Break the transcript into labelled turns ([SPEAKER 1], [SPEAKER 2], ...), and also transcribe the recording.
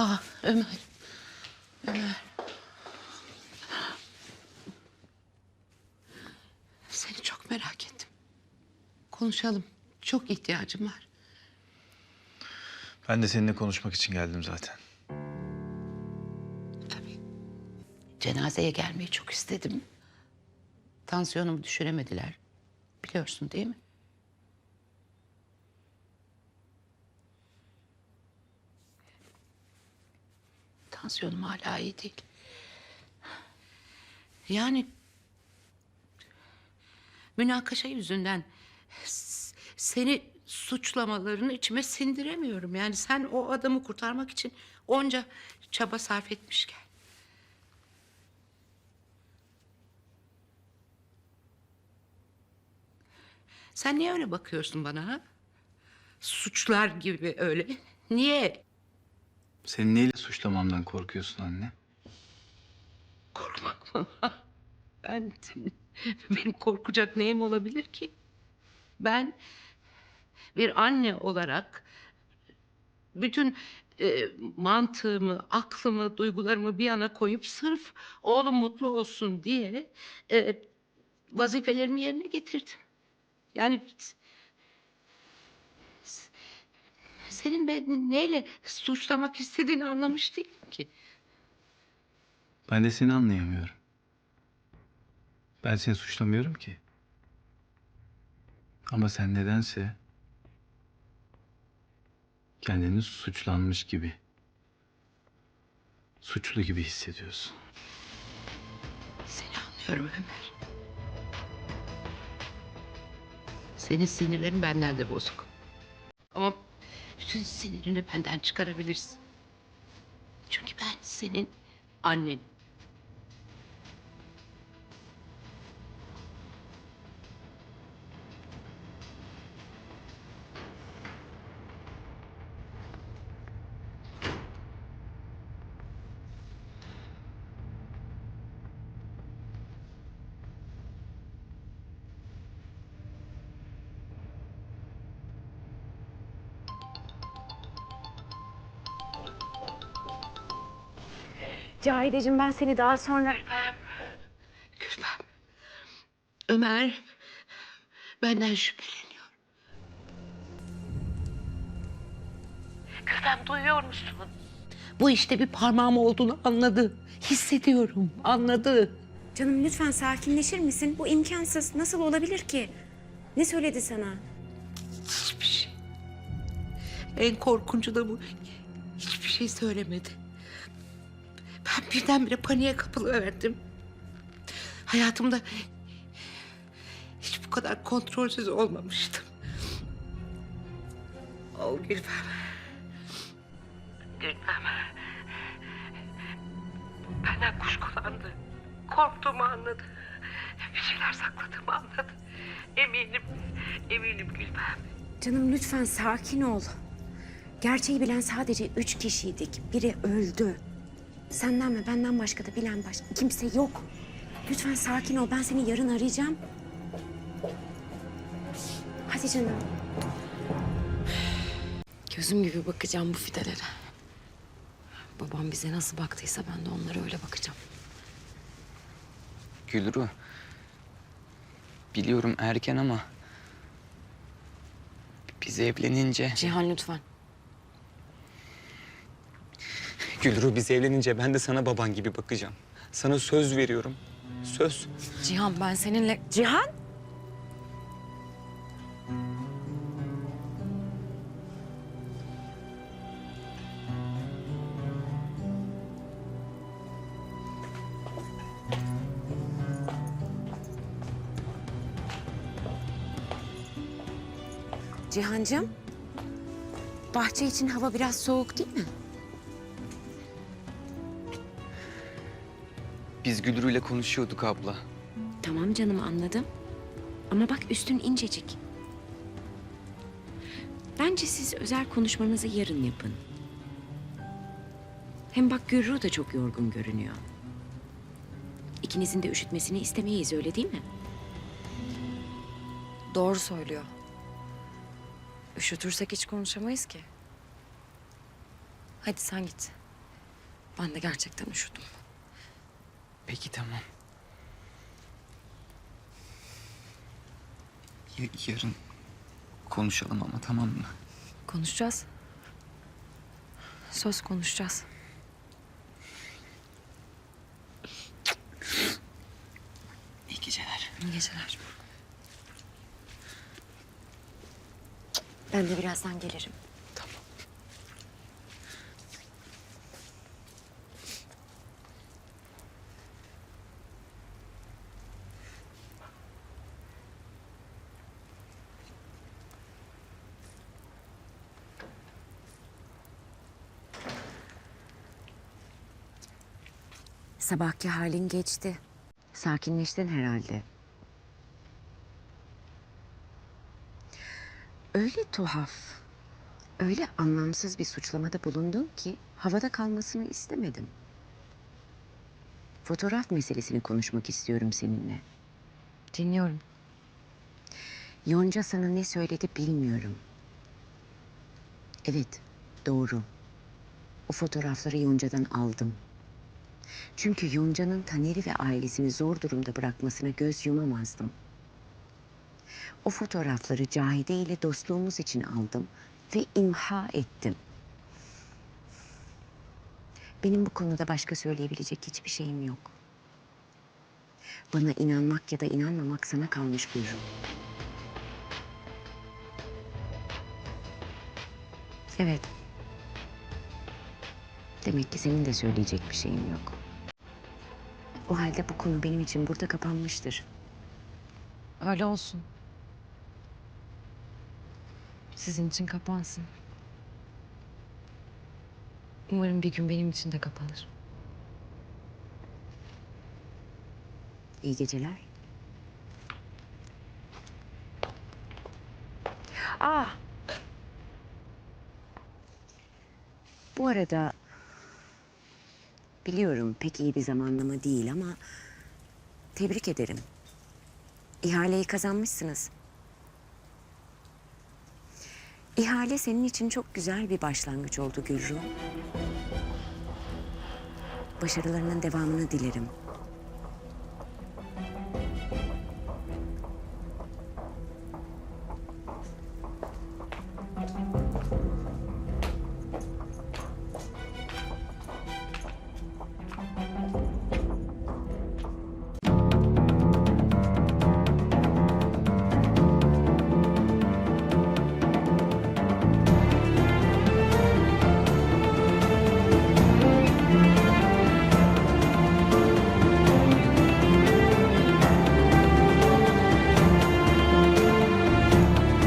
[SPEAKER 1] Aa Ömer. Ömer. Seni çok merak ettim. Konuşalım. Çok ihtiyacım var.
[SPEAKER 2] Ben de seninle konuşmak için geldim zaten.
[SPEAKER 1] Tabii. Cenazeye gelmeyi çok istedim. Tansiyonumu düşüremediler. Biliyorsun değil mi? Tansiyonum hala iyi değil. Yani münakaşa yüzünden seni suçlamalarını içime sindiremiyorum. Yani sen o adamı kurtarmak için onca çaba sarf etmişken. Sen niye öyle bakıyorsun bana ha? Suçlar gibi öyle. Niye?
[SPEAKER 2] Seni neyle suçlamamdan korkuyorsun anne?
[SPEAKER 1] Korkmak mı? Ben benim korkacak neyim olabilir ki? Ben bir anne olarak bütün e, mantığımı, aklımı, duygularımı bir yana koyup sırf oğlum mutlu olsun diye e, vazifelerimi yerine getirdim. Yani senin beni neyle suçlamak istediğini anlamış değilim ki.
[SPEAKER 2] Ben de seni anlayamıyorum. Ben seni suçlamıyorum ki. Ama sen nedense kendini suçlanmış gibi, suçlu gibi hissediyorsun.
[SPEAKER 1] Seni anlıyorum Ömer. Senin sinirlerin benden de bozuk. Ama bütün sinirini benden çıkarabilirsin. Çünkü ben senin annenim.
[SPEAKER 3] Cahideciğim ben seni daha sonra...
[SPEAKER 1] Gülfem. Ömer benden şüpheleniyor. Gülfem duyuyor musun? Bu işte bir parmağım olduğunu anladı. Hissediyorum, anladı.
[SPEAKER 3] Canım lütfen sakinleşir misin? Bu imkansız. Nasıl olabilir ki? Ne söyledi sana?
[SPEAKER 1] Hiçbir şey. En korkuncu da bu. Hiçbir şey söylemedi. Ben birdenbire paniğe kapılıverdim. Hayatımda hiç bu kadar kontrolsüz olmamıştım. O Gülfem. Gülfem. Benden kuşkulandı. Korktuğumu anladı. Bir şeyler sakladığımı anladı. Eminim, eminim Gülfem.
[SPEAKER 3] Canım lütfen sakin ol. Gerçeği bilen sadece üç kişiydik. Biri öldü. Senden ve benden başka da bilen başka kimse yok. Lütfen sakin ol. Ben seni yarın arayacağım. Hadi canım. Gözüm gibi bakacağım bu fidelere. Babam bize nasıl baktıysa ben de onlara öyle bakacağım.
[SPEAKER 4] Gülru. Biliyorum erken ama... Biz evlenince...
[SPEAKER 3] Cihan lütfen.
[SPEAKER 4] Gülru biz evlenince ben de sana baban gibi bakacağım. Sana söz veriyorum. Söz.
[SPEAKER 3] Cihan ben seninle... Cihan? Cihancığım, bahçe için hava biraz soğuk değil mi?
[SPEAKER 4] Biz Gülru ile konuşuyorduk abla.
[SPEAKER 3] Tamam canım anladım. Ama bak üstün incecik. Bence siz özel konuşmanızı yarın yapın. Hem bak Gürru da çok yorgun görünüyor. İkinizin de üşütmesini istemeyiz öyle değil mi?
[SPEAKER 5] Doğru söylüyor. Üşütürsek hiç konuşamayız ki. Hadi sen git.
[SPEAKER 3] Ben de gerçekten üşüdüm.
[SPEAKER 4] Peki tamam. Ya- yarın konuşalım ama tamam mı?
[SPEAKER 3] Konuşacağız. Söz konuşacağız.
[SPEAKER 4] İyi geceler.
[SPEAKER 3] İyi geceler. Ben de birazdan gelirim. Sabahki halin geçti. Sakinleştin herhalde. Öyle tuhaf, öyle anlamsız bir suçlamada bulundun ki havada kalmasını istemedim. Fotoğraf meselesini konuşmak istiyorum seninle. Dinliyorum. Yonca sana ne söyledi bilmiyorum. Evet, doğru. O fotoğrafları Yonca'dan aldım. Çünkü Yonca'nın Taner'i ve ailesini zor durumda bırakmasına göz yumamazdım. O fotoğrafları Cahide ile dostluğumuz için aldım ve imha ettim. Benim bu konuda başka söyleyebilecek hiçbir şeyim yok. Bana inanmak ya da inanmamak sana kalmış Gülru. Evet. Demek ki senin de söyleyecek bir şeyin yok. O halde bu konu benim için burada kapanmıştır.
[SPEAKER 5] Öyle olsun. Sizin için kapansın. Umarım bir gün benim için de kapanır.
[SPEAKER 3] İyi geceler. Aa. Bu arada biliyorum pek iyi bir zamanlama değil ama tebrik ederim. İhaleyi kazanmışsınız. İhale senin için çok güzel bir başlangıç oldu Gülru. Başarılarının devamını dilerim.